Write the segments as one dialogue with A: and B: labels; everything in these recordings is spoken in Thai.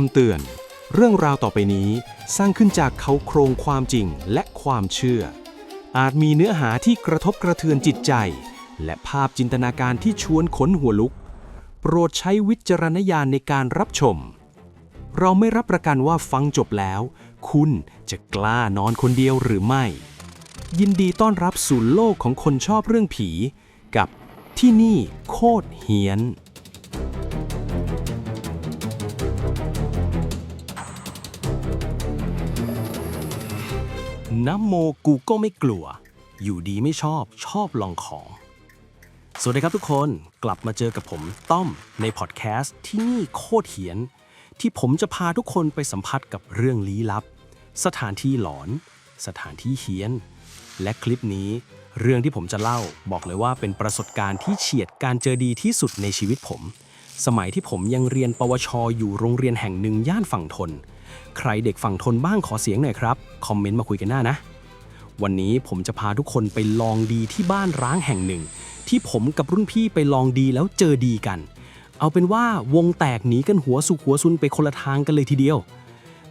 A: คำเตือน เรื่องราวต่อไปนี้สร้างขึ้นจากเขาโครงความจริงและความเชื่อ อาจมีเนื้อหาที่กระทบกระเทือนจิตใจ และภาพจินตนาการที่ชวนขนหัวลุก โปรดใช้วิจารณญาณในการรับชม เราไม่รับประกันว่าฟังจบแล้ว คุณจะกล้านอนคนเดียวหรือไม่ ยินดีต้อนรับสู่โลกของคนชอบเรื่องผี กับที่นี่โคตรเฮียน น้ำโมกูก็ไม่กลัว อยู่ดีไม่ชอบชอบลองของ สวัสดีครับทุกคนกลับมาเจอกับผมต้อมในพอดแคสต์ที่นี่โคตรเหียน ที่ผมจะพาทุกคนไปสัมผัสกับเรื่องลี้ลับ สถานที่หลอน สถานที่เฮียน และคลิปนี้ เรื่องที่ผมจะเล่าบอกเลยว่าเป็นประสบการณ์ที่เฉียดการเจอดีที่สุดในชีวิตผม สมัยที่ผมยังเรียนปวชอยู่โรงเรียนแห่งหนึ่งย่านฝั่งทน ใครเด็กฝั่งทนบ้างขอเสียงหน่อยครับ คอมเมนต์มาคุยกันหน้านะ วันนี้ผมจะพาทุกคนไปลองดีที่บ้านร้างแห่งหนึ่ง ที่ผมกับรุ่นพี่ไปลองดีแล้วเจอดีกัน เอาเป็นว่าวงแตกหนีกันหัวสุกหัวซุนไปคนละทางกันเลยทีเดียว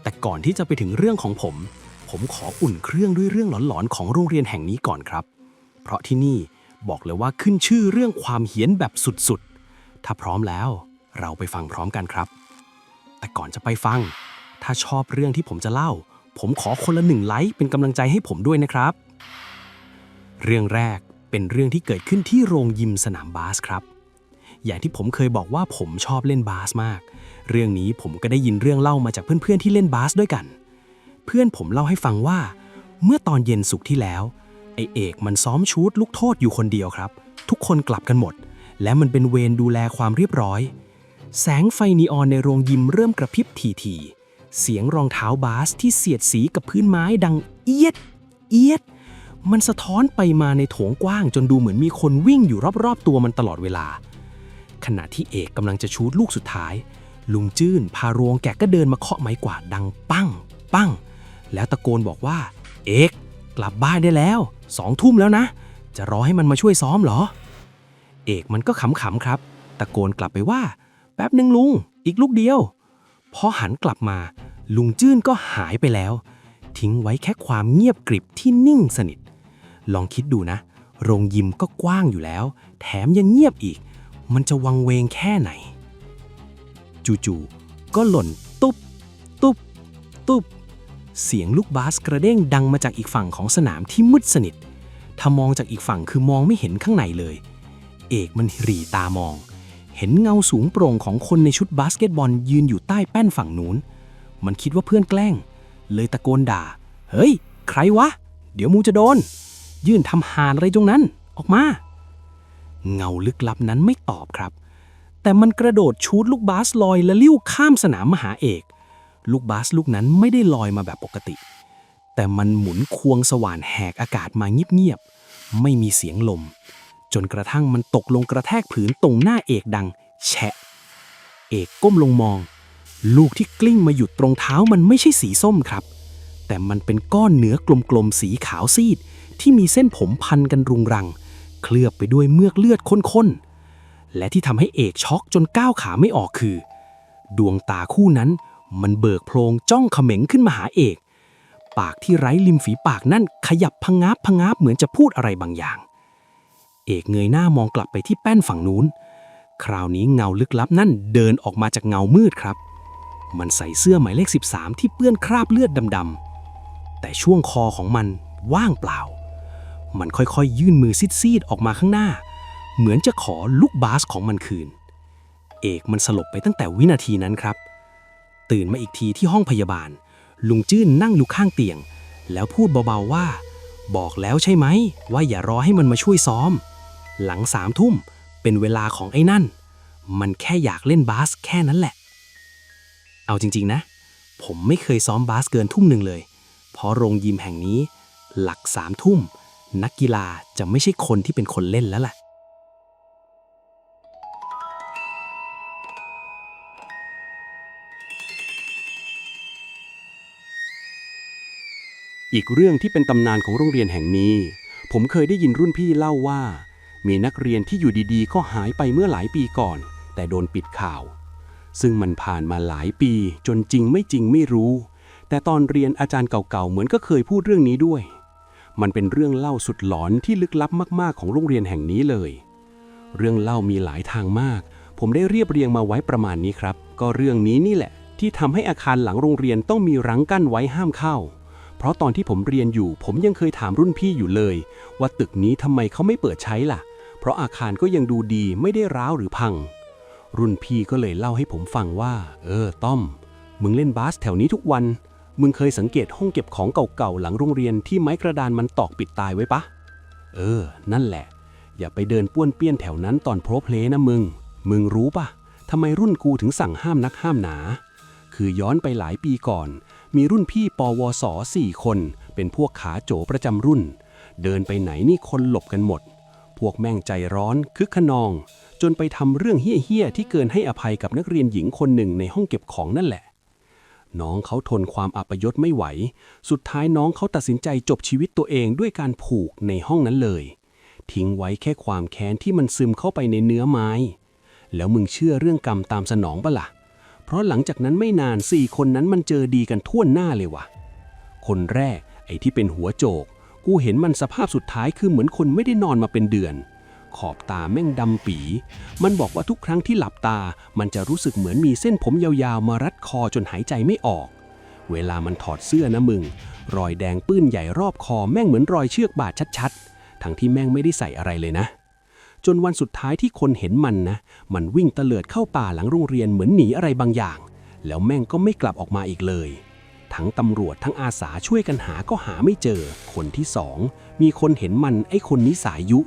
A: แต่ก่อนที่จะไปถึงเรื่องของผม ผมขออุ่นเครื่องด้วยเรื่องหลอนๆของโรงเรียนแห่งนี้ก่อนครับ เพราะที่นี่บอกเลยว่าขึ้นชื่อเรื่องความเหี้ยนแบบสุดๆ ถ้าพร้อมแล้ว เราไปฟังพร้อมกันครับ แต่ก่อนจะไปฟัง ถ้าชอบเรื่องที่ผมจะเล่า ผมขอคนละหนึ่งไลค์เป็นกำลังใจให้ผมด้วยนะครับ เรื่องแรกเป็นเรื่องที่เกิดขึ้นที่โรงยิมสนามบาสครับ อย่างที่ผมเคยบอกว่าผมชอบเล่นบาสมาก เรื่องนี้ผมก็ได้ยินเรื่องเล่ามาจากเพื่อนๆที่เล่นบาสด้วยกัน เพื่อนผมเล่าให้ฟังว่า เมื่อตอนเย็นสุกที่แล้วไอเอกมันซ้อมชูตลูกโทษอยู่คนเดียวครับ ทุกคนกลับกันหมด และมันเป็นเวรดูแลความเรียบร้อย แสงไฟนีออนในโรงยิมเริ่มกระพริบทีๆ เสียงรองเท้าบาสที่เสียดสีกับพื้นไม้ดังเอียด เอียด มันสะท้อนไปมาในโถงกว้างจนดูเหมือนมีคนวิ่งอยู่รอบๆตัวมันตลอดเวลา ขณะที่เอกกำลังจะชูดลูกสุดท้าย ลุงจื้นพารวงแกะก็เดินมาเคาะไม้กวาดดังปั้ง ปั้ง แล้วตะโกนบอกว่า เอกกลับบ้านได้แล้วสองทุ่มแล้วนะ จะรอให้มันมาช่วยซ้อมเหรอ เอกมันก็ขำๆครับ ตะโกนกลับไปว่า แป๊บหนึ่งลุง อีกลูกเดียว พอหันกลับมา ลุงจื้นก็หายไปแล้ว ทิ้งไว้แค่ความเงียบกริบที่นิ่งสนิท ลองคิดดูนะ โรงยิมก็กว้างอยู่แล้ว แถมยังเงียบอีก มันจะวังเวงแค่ไหน จู่ๆก็หล่นตุ๊บ ตุ๊บ ตุ๊บ เสียงลูกบาสกระเด้งดังมาจากอีกฝั่งของสนามที่มืดสนิทถ้ามองจากอีกฝั่งคือมองไม่เห็นข้างในเลย เอกมันหรีตามอง เห็นเงาสูงโปร่งของคนในชุดบาสเกตบอลยืนอยู่ใต้แป้นฝั่งนู้น มันคิดว่าเพื่อนแกล้ง เลยตะโกนด่า เฮ้ย ใครวะ เดี๋ยวมูจะโดน ยื่นทำหานอะไรตรงนั้น ออกมา เงาลึกลับนั้นไม่ตอบครับ แต่มันกระโดดชูดลูกบาสลอยและลิ้วข้ามสนามมหาเอก ลูกบาสลูกนั้นไม่ได้ลอยมาแบบปกติ แต่มันหมุนควงสว่านแหกอากาศมาเงียบๆ ไม่มีเสียงลม จนกระทั่งมันตกลงกระแทกผืนตรงหน้าเอกดัง แฉะ เอกก้มลงมอง ลูกที่กลิ้งมาหยุดตรงเท้ามันไม่ใช่สีส้มครับ แต่มันเป็นก้อนเนื้อกลมๆสีขาวซีด ที่มีเส้นผมพันกันรุงรัง เคลือบไปด้วยเมือกเลือดข้นๆ และที่ทำให้เอกช็อกจนก้าวขาไม่ออกคือ ดวงตาคู่นั้นมันเบิกโพลงจ้องเขม็งขึ้นมาหาเอก ปากที่ไร้ริมฝีปากนั่นขยับพงาบพงาบเหมือนจะพูดอะไรบางอย่าง เอกเงยหน้ามองกลับไปที่แป้นฝั่งนู้น คราวนี้เงาลึกลับนั่นเดินออกมาจากเงามืดครับ มันใส่เสื้อหมายเลข 13 ที่เปื้อนคราบเลือดดำๆ แต่ช่วงคอของมันว่างเปล่า มันค่อยๆยื่นมือซีดๆออกมาข้างหน้า เหมือนจะขอลูกบาสของมันคืน เอกมันสลบไปตั้งแต่วินาทีนั้นครับ ตื่นมาอีกทีที่ห้องพยาบาล ลุงจื้นนั่งอยู่ข้างเตียง แล้วพูดเบาๆว่า บอกแล้วใช่ไหมว่าอย่ารอให้มันมาช่วยซ้อม หลังสามทุ่มเป็นเวลาของไอ้นั่น มันแค่อยากเล่นบาสแค่นั้นแหละ เอาจริงๆนะ ผมไม่เคยซ้อมบาสเกินทุ่มหนึ่งเลย เพราะโรงยิมแห่งนี้ หลักสามทุ่ม นักกีฬาจะไม่ใช่คนที่เป็นคนเล่นแล้วล่ะ
B: อีกเรื่องที่เป็นตำนานของโรงเรียนแห่งนี้ ผมเคยได้ยินรุ่นพี่เล่าว่า มีนักเรียนที่อยู่ดีๆ ก็หายไปเมื่อหลายปีก่อน แต่โดนปิดข่าว
A: ซึ่งมันผ่านมาหลายปีจนจริงไม่จริงไม่รู้ แต่ตอนเรียนอาจารย์เก่าๆ เหมือนก็เคยพูดเรื่องนี้ด้วย มันเป็นเรื่องเล่าสุดหลอนที่ลึกลับมากๆ ของโรงเรียนแห่งนี้เลย เรื่องเล่ามีหลายทางมาก ผมได้เรียบเรียงมาไว้ประมาณนี้ครับ ก็เรื่องนี้นี่แหละ ที่ทำให้อาคารหลังโรงเรียนต้องมีรั้งกั้นไว้ห้ามเข้า เพราะตอนที่ผมเรียนอยู่ผมยังเคยถามรุ่นพี่อยู่เลย ว่าตึกนี้ทำไมเขาไม่เปิดใช้ล่ะ เพราะอาคารก็ยังดูดีไม่ได้ร้าวหรือพัง รุ่นพี่ก็เลยเล่าให้ผมฟังว่า เออ ต้อม มึงเล่นบาสแถวนี้ทุกวัน มึงเคยสังเกตห้องเก็บของเก่าๆหลังโรงเรียนที่ไม้กระดานมันตอกปิดตายไว้ปะ เออ นั่นแหละ อย่าไปเดินป้วนเปี้ยนแถวนั้นตอนโพรเพลนะมึง มึงรู้ปะทำไมรุ่นกูถึงสั่งห้ามนักห้ามหนา คือย้อนไปหลายปีก่อน มีรุ่นพี่ปวสสี่คน เป็นพวกขาโจประจำรุ่น เดินไปไหนนี่คนหลบกันหมด พวกแม่งใจร้อน คึกขนอง จนไปทำเรื่องเฮี้ยๆที่เกินให้อภัยกับนักเรียนหญิงคนหนึ่งในห้องเก็บของนั่นแหละ น้องเขาทนความอัปยศไม่ไหว สุดท้ายน้องเขาตัดสินใจจบชีวิตตัวเองด้วยการผูกในห้องนั้นเลย ทิ้งไว้แค่ความแค้นที่มันซึมเข้าไปในเนื้อไม้ แล้วมึงเชื่อเรื่องกรรมตามสนองปะละ่ะ เพราะหลังจากนั้นไม่นานสี่คนนั้นมันเจอดีกันทั่วหน้าเลยวะคนแรกไอ้ที่เป็นหัวโจก กูเห็นมันสภาพสุดท้ายคือเหมือนคนไม่ได้นอนมาเป็นเดือน ขอบตาแม่งดำปี มันบอกว่าทุกครั้งที่หลับตา มันจะรู้สึกเหมือนมีเส้นผมยาวๆ มารัดคอจนหายใจไม่ออก เวลามันถอดเสื้อนะมึง รอยแดงปื้นใหญ่รอบคอแม่งเหมือนรอยเชือกบาดชัดๆ ทั้งที่แม่งไม่ได้ใส่อะไรเลยนะ จนวันสุดท้ายที่คนเห็นมันนะ มันวิ่งเตลิดเข้าป่าหลังโรงเรียนเหมือนหนีอะไรบางอย่าง แล้วแม่งก็ไม่กลับออกมาอีกเลย ทั้งตำรวจทั้งอาสาช่วยกันหาก็หาไม่เจอ คนที่สองมีคนเห็นมันไอ้คนนี้สายยุ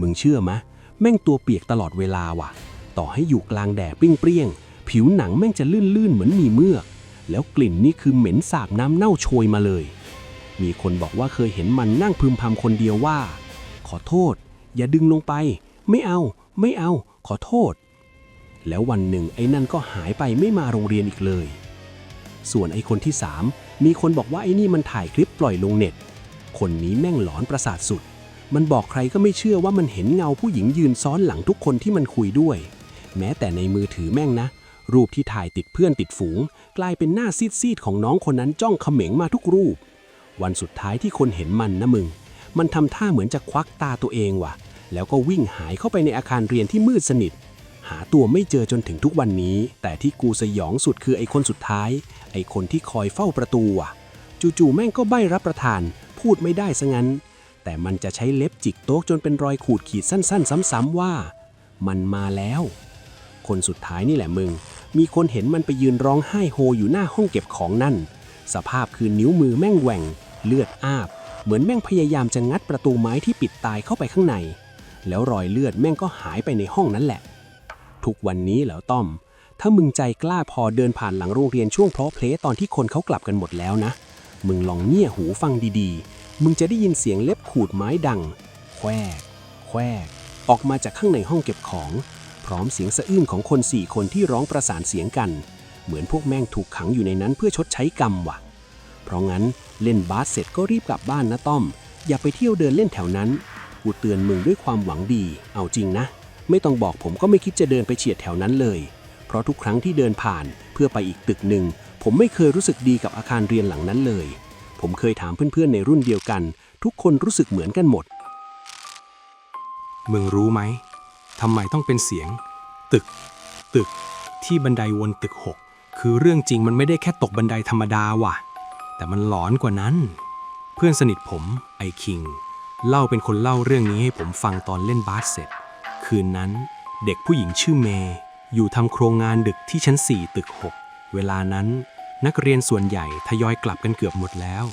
A: มึงเชื่อมะ แม่งตัวเปียกตลอดเวลาว่ะ ต่อให้อยู่กลางแดดเปรี้ยงๆผิวหนังแม่งจะลื่นๆเหมือนมีเมือก แล้วกลิ่นนี่คือเหม็นสาบน้ำเน่าโชยมาเลย มีคนบอกว่าเคยเห็นมันนั่งพึมพำคนเดียวว่า ขอโทษ อย่าดึงลงไป ไม่เอา ไม่เอา ขอโทษ แล้ววันหนึ่งไอ้นั่นก็หายไปไม่มาโรงเรียนอีกเลย ส่วนไอ้คนที่สามมีคนบอกว่าไอ้นี่มันถ่ายคลิปปล่อยลงเน็ต คนนี้แม่งหลอนประสาทสุด มันบอกใครก็ไม่เชื่อว่ามันเห็นเงาผู้หญิงยืนซ้อนหลังทุกคนที่มันคุยด้วย แม้แต่ในมือถือแม่งนะ รูปที่ถ่ายติดเพื่อนติดฝูง กลายเป็นหน้าซีดๆของน้องคนนั้นจ้องเขม็งมาทุกรูป วันสุดท้ายที่คนเห็นมันนะมึง มันทำท่าเหมือนจะควักตาตัวเองว่ะ แล้วก็วิ่งหายเข้าไปในอาคารเรียนที่มืดสนิท หาตัวไม่เจอจนถึงทุกวันนี้ แต่ที่กูสยองสุดคือไอ้คนสุดท้าย ไอ้คนที่คอยเฝ้าประตูอะ จู่ๆแม่งก็ใบ้รับประทาน พูดไม่ได้ซะงั้น แต่มันจะใช้เล็บจิกโต๊ะจนเป็นรอยขูดขีดสั้น ๆ ซ้ำๆว่า มันมาแล้ว คนสุดท้ายนี่แหละมึง มีคนเห็นมันไปยืนร้องไห้โฮอยู่หน้าห้องเก็บของนั่น สภาพคือนิ้วมือแม่งแหว่ง เลือดอาบ เหมือนแม่งพยายามจะงัดประตูไม้ที่ปิดตายเข้าไปข้างใน แล้วรอยเลือดแม่งก็หายไปในห้องนั้นแหละ ทุกวันนี้แล้วต้อม ถ้ามึงใจกล้าพอเดินผ่านหลังโรงเรียนช่วงเพลาะเพลตอนที่คนเขากลับกันหมดแล้วนะ มึงลองเงี่ยหูฟังดีๆ มึงจะได้ยินเสียงเล็บขูดไม้ดัง แควกแควกออกมาจากข้างในห้องเก็บของ พร้อมเสียงสะอื้นของคนสี่คนที่ร้องประสานเสียงกัน เหมือนพวกแม่งถูกขังอยู่ในนั้นเพื่อชดใช้กรรมว่ะ เพราะงั้นเล่นบาสเสร็จก็รีบกลับบ้านนะต้อม อย่าไปเที่ยวเดินเล่นแถวนั้น กูเตือนมึงด้วยความหวังดี เอาจริงนะ ไม่ต้องบอกผมก็ไม่คิดจะเดินไปเฉียดแถวนั้นเลย เพราะทุกครั้งที่เดินผ่านเพื่อไปอีกตึกหนึ่ง ผมไม่เคยรู้สึกดีกับอาคารเรียนหลังนั้นเลย ผมเคยถามเพื่อนๆในรุ่นเดียวกัน ทุกคนรู้สึกเหมือนกันหมด
C: มึงรู้ไหมทำไมต้องเป็นเสียง ตึก ตึก ที่บันไดวนตึกหกคือเรื่องจริงมันไม่ได้แค่ตกบันไดธรรมดาว่ะ แต่มันหลอนกว่านั้น เพื่อนสนิทผมไอคิงเล่าเป็นคนเล่าเรื่องนี้ให้ผมฟังตอนเล่นบาสเสร็จ คืนนั้นเด็กผู้หญิงชื่อเมย์อยู่ทำโครงงานดึกที่ชั้น 4 ตึก 6 เวลานั้นนักเรียนส่วนใหญ่ทยอยกลับกันเกือบหมดแล้ว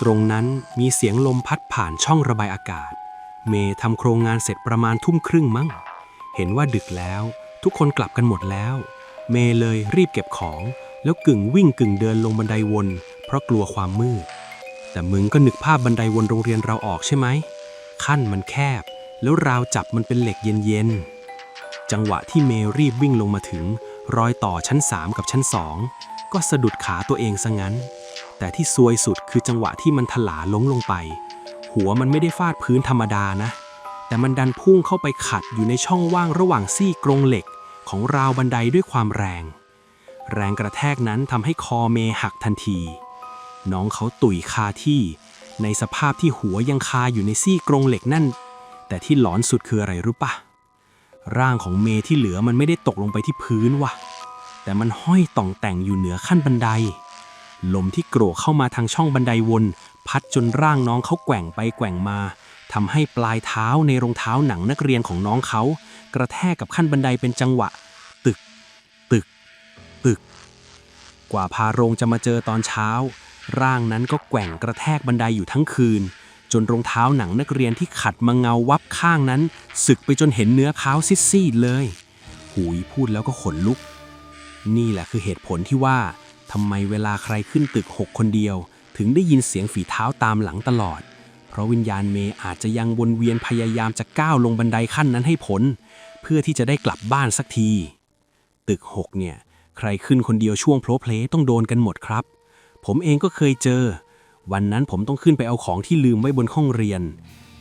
C: ตรงนั้นมีเสียงลมพัดผ่านช่องระบายอากาศ เมย์ทำโครงงานเสร็จประมาณทุ่มครึ่งมั้ง เห็นว่าดึกแล้ว ทุกคนกลับกันหมดแล้ว เมย์เลยรีบเก็บของ แล้วกึ่งวิ่งกึ่งเดินลงบันไดวน เพราะกลัวความมืด แต่มึงก็นึกภาพบันไดวนโรงเรียนเราออกใช่ไหม ขั้นมันแคบ แล้วราวจับมันเป็นเหล็กเย็นๆ จังหวะที่เมย์รีบวิ่งลงมาถึง รอยต่อชั้น 3 กับชั้น 2 ก็สะดุดขาตัวเองซะงั้น แต่ที่ซวยสุดคือจังหวะที่มันถลาล้มลงไป หัวมันไม่ได้ฟาดพื้นธรรมดานะ แต่มันดันพุ่งเข้าไปขัดอยู่ในช่องว่างระหว่างซี่กรงเหล็กของราวบันไดด้วยความแรง
A: แรงกระแทกนั้นทำให้คอเมหักทันที น้องเขาตุ๋ยคาที่ ในสภาพที่หัวยังคาอยู่ในซี่กรงเหล็กนั่น แต่ที่หลอนสุดคืออะไรรู้ปะร่างของเมที่เหลือมันไม่ได้ตกลงไปที่พื้นว่ะ แต่มันห้อยต่องแต่งอยู่เหนือขั้นบันได ลมที่โกรกเข้ามาทางช่องบันไดวน พัดจนร่างน้องเขาแกว่งไปแกว่งมาทำให้ปลายเท้าในรองเท้าหนังนักเรียนของน้องเขา กระแทกกับขั้นบันไดเป็นจังหวะ ตึก ตึก ตึก กว่าพาโรงจะมาเจอตอนเช้า ร่างนั้นก็แกว่งกระแทกบันไดอยู่ทั้งคืน จนรองเท้าหนังนักเรียนที่ขัดมาเงาวับข้างนั้น สึกไปจนเห็นเนื้อเท้าซีดๆเลยหูยพูดแล้วก็ขนลุก นี่แหละคือเหตุผลที่ว่าทำไมเวลาใครขึ้นตึกหกคนเดียว ถึงได้ยินเสียงฝีเท้าตามหลังตลอด เพราะวิญญาณเมย์อาจจะยังวนเวียนพยายามจะก้าวลงบันไดขั้นนั้นให้ผลเพื่อที่จะได้กลับบ้านสักที ตึกหกเนี่ย ใครขึ้นคนเดียวช่วงโพลเพลต้องโดนกันหมดครับ ผมเองก็เคยเจอ วันนั้นผมต้องขึ้นไปเอาของที่ลืมไว้บนห้องเรียน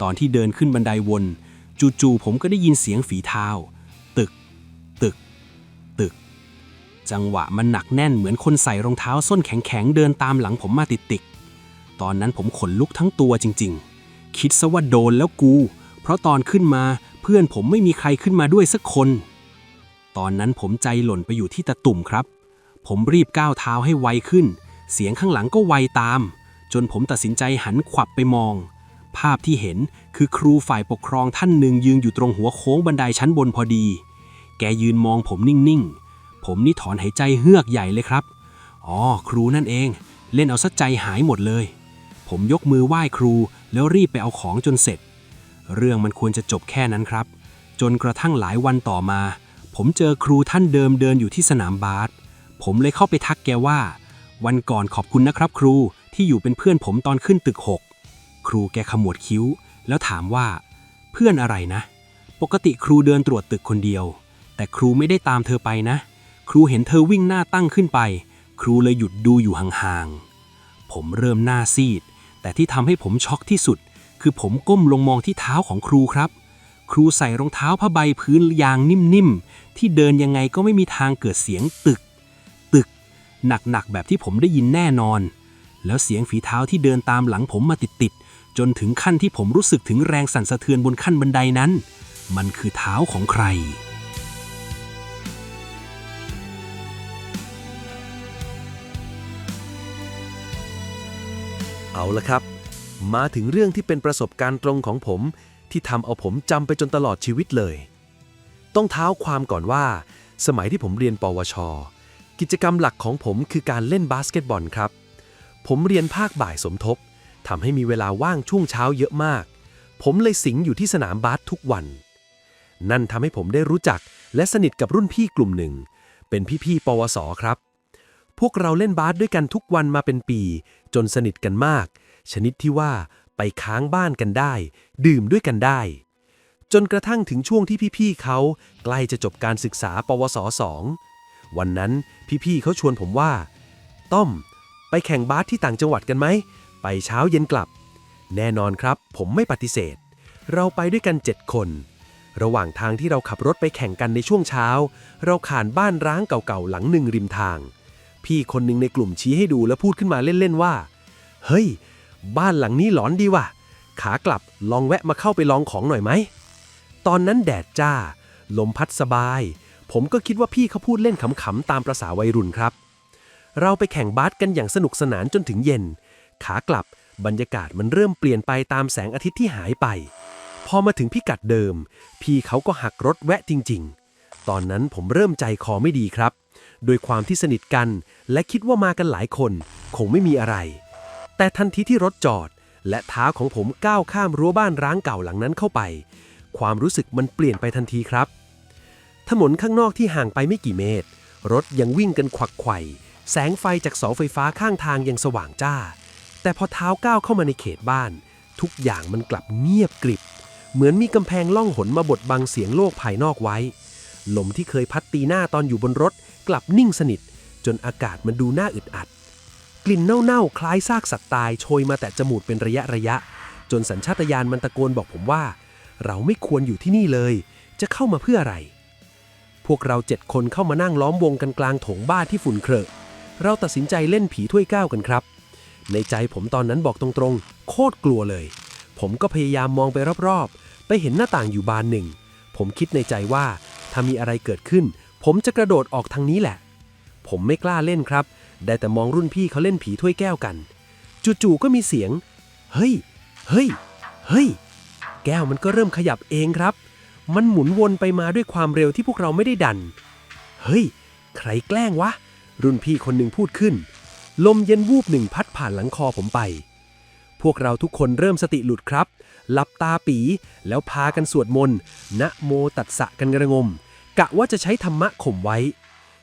A: ตอนที่เดินขึ้นบันไดวน จู่ๆผมก็ได้ยินเสียงฝีเท้า ตึก ตึก ตึก จังหวะมันหนักแน่นเหมือนคนใส่รองเท้าส้นแข็งๆเดินตามหลังผมมาติดๆตอนนั้นผมขนลุกทั้งตัวจริง ๆ คิดซะว่าโดนแล้วกู เพราะตอนขึ้นมาเพื่อนผมไม่มีใครขึ้นมาด้วยสักคน ตอนนั้นผมใจหล่นไปอยู่ที่ตะตุ่มครับ ผมรีบก้าวเท้าให้ไวขึ้น เสียงข้างหลังก็ไวตาม จนผมตัดสินใจหันขวับไปมอง ภาพที่เห็นคือครูฝ่ายปกครองท่านหนึ่งยืนอยู่ตรงหัวโค้งบันไดชั้นบนพอดี แกยืนมองผมนิ่งๆ ผมนี่ถอนหายใจเฮือกใหญ่เลยครับ อ๋อ ครูนั่นเอง เล่นเอาซะใจหายหมดเลย ผมยกมือไหว้ครูแล้วรีบไปเอาของจนเสร็จ เรื่องมันควรจะจบแค่นั้นครับ จนกระทั่งหลายวันต่อมา ผมเจอครูท่านเดิมเดินอยู่ที่สนามบาสผมเลยเข้าไปทักแกว่า วันก่อนขอบคุณนะครับครูที่อยู่เป็นเพื่อนผมตอนขึ้นตึกหกครูแกขมวดคิ้ว แล้วถามว่า เพื่อนอะไรนะ ปกติครูเดินตรวจตึกคนเดียว แต่ครูไม่ได้ตามเธอไปนะ ครูเห็นเธอวิ่งหน้าตั้งขึ้นไป ครูเลยหยุดดูอยู่ห่างๆผมเริ่มหน้าซีด แต่ที่ทำให้ผมช็อกที่สุด คือผมก้มลงมองที่เท้าของครูครับ ครูใส่รองเท้าผ้าใบพื้นยางนิ่มๆที่เดินยังไงก็ไม่มีทางเกิดเสียงตึกตึก หนักๆแบบที่ผมได้ยินแน่นอน แล้วเสียงฝีเท้าที่เดินตามหลังผมมาติดๆจนถึงขั้นที่ผมรู้สึกถึงแรงสั่นสะเทือนบนขั้นบันไดนั้น มันคือเท้าของใคร
D: เอาละครับ มาถึงเรื่องที่เป็นประสบการณ์ตรงของผม ที่ทำเอาผมจำไปจนตลอดชีวิตเลย ต้องเท้าความก่อนว่า สมัยที่ผมเรียนปวช กิจกรรมหลักของผมคือการเล่นบาสเกตบอลครับ ผมเรียนภาคบ่ายสมทบทำให้มีเวลาว่างช่วงเช้าเยอะมาก ผมเลยสิงอยู่ที่สนามบาสทุกวัน นั่นทำให้ผมได้รู้จักและสนิทกับรุ่นพี่กลุ่มหนึ่ง เป็นพี่ๆปวสครับ พวกเราเล่นบาสด้วยกันทุกวันมาเป็นปี จนสนิทกันมาก ชนิดที่ว่าไปค้างบ้านกันได้ ดื่มด้วยกันได้ จนกระทั่งถึงช่วงที่พี่ๆเขาใกล้จะจบการศึกษา ปวสสอง วันนั้นพี่ๆเขาชวนผมว่า ต้อม ไปแข่งบาสที่ต่างจังหวัดกันไหม ไปเช้าเย็นกลับ แน่นอนครับ ผมไม่ปฏิเสธ เราไปด้วยกัน 7 คน ระหว่างทางที่เราขับรถไปแข่งกันในช่วงเช้า เราผ่านบ้านร้างเก่าๆหลังหนึ่งริมทาง พี่คนหนึ่งในกลุ่มชี้ให้ดูและพูดขึ้นมาเล่นๆว่า เฮ้ย บ้านหลังนี้หลอนดีว่ะ ขากลับลองแวะมาเข้าไปลองของหน่อยไหม ตอนนั้นแดดจ้า ลมพัดสบาย ผมก็คิดว่าพี่เขาพูดเล่นขำๆตามประษาวัยรุ่นครับ เราไปแข่งบาสกันอย่างสนุกสนานจนถึงเย็น ขากลับบรรยากาศมันเริ่มเปลี่ยนไปตามแสงอาทิตย์ที่หายไป พอมาถึงพิกัดเดิม พี่เขาก็หักรถแวะจริง ๆ ตอนนั้นผมเริ่มใจคอไม่ดีครับ โดยความที่สนิทกัน และคิดว่ามากันหลายคน คงไม่มีอะไร แต่ทันทีที่รถจอด และเท้าของผมก้าวข้ามรั้วบ้านร้างเก่าหลังนั้นเข้าไป ความรู้สึกมันเปลี่ยนไปทันทีครับ ถนนข้างนอกที่ห่างไปไม่กี่เมตร รถยังวิ่งกันขวักไขว่แสงไฟจากเสาไฟฟ้าข้างทางยังสว่างจ้า แต่พอเท้าก้าวเข้ามาในเขตบ้าน ทุกอย่างมันกลับเงียบกริบ เหมือนมีกำแพงล่องหนมาบดบังเสียงโลกภายนอกไว้ ลมที่เคยพัดตีหน้าตอนอยู่บนรถ กลับนิ่งสนิท จนอากาศมันดูน่าอึดอัด กลิ่นเน่าๆคล้ายซากสัตว์ตายโชยมาแต่จมูกเป็นระยะระยะ จนสัญชาตญาณมันตะโกนบอกผมว่า เราไม่ควรอยู่ที่นี่เลย จะเข้ามาเพื่ออะไร พวกเราเจ็ดคนเข้ามานั่งล้อมวงกันกลางโถงบ้านที่ฝุ่นเครอะเราตัดสินใจเล่นผีถ้วยก้าวกันครับ ในใจผมตอนนั้นบอกตรงๆ โคตรกลัวเลย ผมก็พยายามมองไปรอบๆ ไปเห็นหน้าต่างอยู่บานหนึ่ง ผมคิดในใจว่า ถ้ามีอะไรเกิดขึ้น ผมจะกระโดดออกทางนี้แหละ ผมไม่กล้าเล่นครับ ได้แต่มองรุ่นพี่เขาเล่นผีถ้วยแก้วกัน จู่ๆก็มีเสียง เฮ้ย เฮ้ย เฮ้ย แก้วมันก็เริ่มขยับเองครับ มันหมุนวนไปมาด้วยความเร็วที่พวกเราไม่ได้ดัน เฮ้ย ใครแกล้งวะ รุ่นพี่คนหนึ่งพูดขึ้น ลมเย็นวูบหนึ่งพัดผ่านหลังคอผมไป พวกเราทุกคนเริ่มสติหลุดครับ หลับตาปี แล้วพากันสวดมนต์นะโมตัสสะกันกระงม กะว่าจะใช้ธรรมะข่มไว้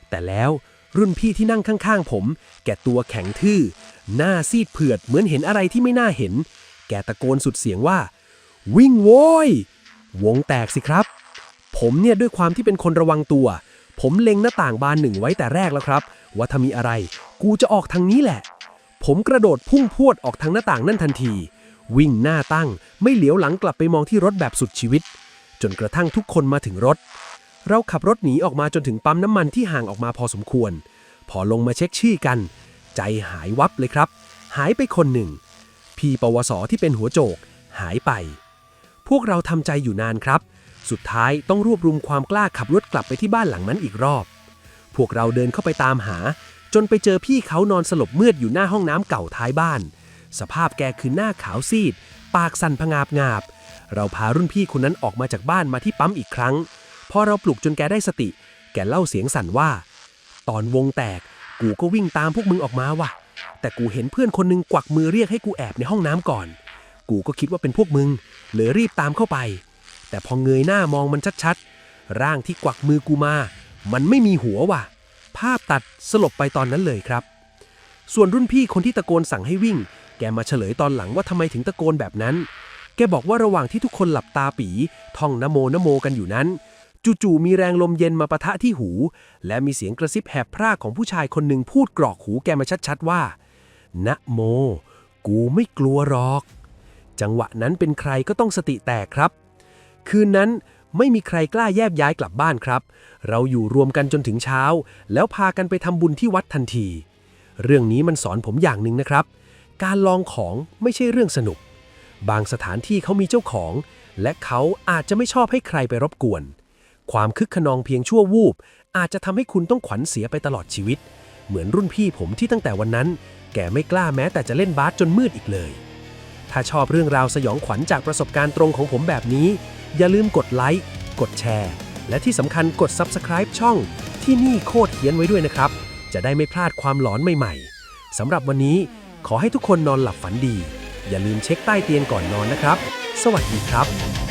D: แต่แล้วรุ่นพี่ที่นั่งข้างๆผม แกตัวแข็งทื่อ หน้าซีดเผือดเหมือนเห็นอะไรที่ไม่น่าเห็น แกตะโกนสุดเสียงว่า วิ่งโว้ย วงแตกสิครับ ผมเนี่ยด้วยความที่เป็นคนระวังตัว ผมเล็งหน้าต่างบานหนึ่งไว้แต่แรกแล้วครับ ว่าถ้ามีอะไร กูจะออกทางนี้แหละ ผมกระโดดพุ่งพวดออกทางหน้าต่างนั่นทันที วิ่งหน้าตั้ง ไม่เหลียวหลังกลับไปมองที่รถแบบสุดชีวิต จนกระทั่งทุกคนมาถึงรถ เราขับรถหนีออกมาจนถึงปั๊มน้ำมันที่ห่างออกมาพอสมควร พอลงมาเช็คชื่อกัน ใจหายวับเลยครับ หายไปคนหนึ่ง พี่ปวสที่เป็นหัวโจก หายไป พวกเราทำใจอยู่นานครับ สุดท้ายต้องรวบรวมความกล้าขับรถกลับไปที่บ้านหลังนั้นอีกรอบ พวกเราเดินเข้าไปตามหา จนไปเจอพี่เขานอนสลบเมือดอยู่หน้าห้องน้ำเก่าท้ายบ้าน สภาพแกคือหน้าขาวซีด ปากสั่นพงาบงาบ เราพารุ่นพี่คนนั้นออกมาจากบ้านมาที่ปั๊มอีกครั้ง พอเราปลุกจนแกได้สติ แกเล่าเสียงสั่นว่า ตอนวงแตก กูก็วิ่งตามพวกมึงออกมาว่ะ แต่กูเห็นเพื่อนคนหนึงกวักมือเรียกให้กูแอบในห้องน้ำก่อน กูก็คิดว่าเป็นพวกมึงเลยรีบตามเข้าไป แต่พอเงยหน้ามองมันชัดๆ ร่างที่กวักมือกูมา มันไม่มีหัวว่ะ ภาพตัดสลบไปตอนนั้นเลยครับ ส่วนรุ่นพี่คนที่ตะโกนสั่งให้วิ่ง แกมาเฉลยตอนหลังว่าทำไมถึงตะโกนแบบนั้น แกบอกว่าระหว่างที่ทุกคนหลับตาปีท่องนะโมนะโมกันอยู่นั้นจู่ๆมีแรงลมเย็นมาปะทะที่หู และมีเสียงกระซิบแหบพร่าของผู้ชายคนหนึ่งพูดกรอกหูแกมาชัดๆว่า นะโม กูไม่กลัวหรอก จังหวะนั้นเป็นใครก็ต้องสติแตกครับ คืนนั้นไม่มีใครกล้าแยกย้ายกลับบ้านครับ เราอยู่รวมกันจนถึงเช้า แล้วพากันไปทำบุญที่วัดทันที เรื่องนี้มันสอนผมอย่างหนึ่งนะครับ การลองของไม่ใช่เรื่องสนุก บางสถานที่เขามีเจ้าของ และเขาอาจจะไม่ชอบให้ใครไปรบกวน ความคึกขนองเพียงชั่ววูบ อาจจะทำให้คุณต้องขวัญเสียไปตลอดชีวิต เหมือนรุ่นพี่ผมที่ตั้งแต่วันนั้น แกไม่กล้าแม้แต่จะเล่นบาสจนมืดอีกเลย ถ้าชอบเรื่องราวสยองขวัญจากประสบการณ์ตรงของผมแบบนี้ อย่าลืมกดไลค์ กดแชร์ และที่สำคัญกด Subscribe ช่องที่นี่โคตรเฮียนไว้ด้วยนะครับ จะได้ไม่พลาดความหลอนใหม่ๆสำหรับวันนี้ขอให้ทุกคนนอนหลับฝันดี อย่าลืมเช็คใต้เตียงก่อนนอนนะครับ สวัสดีครับ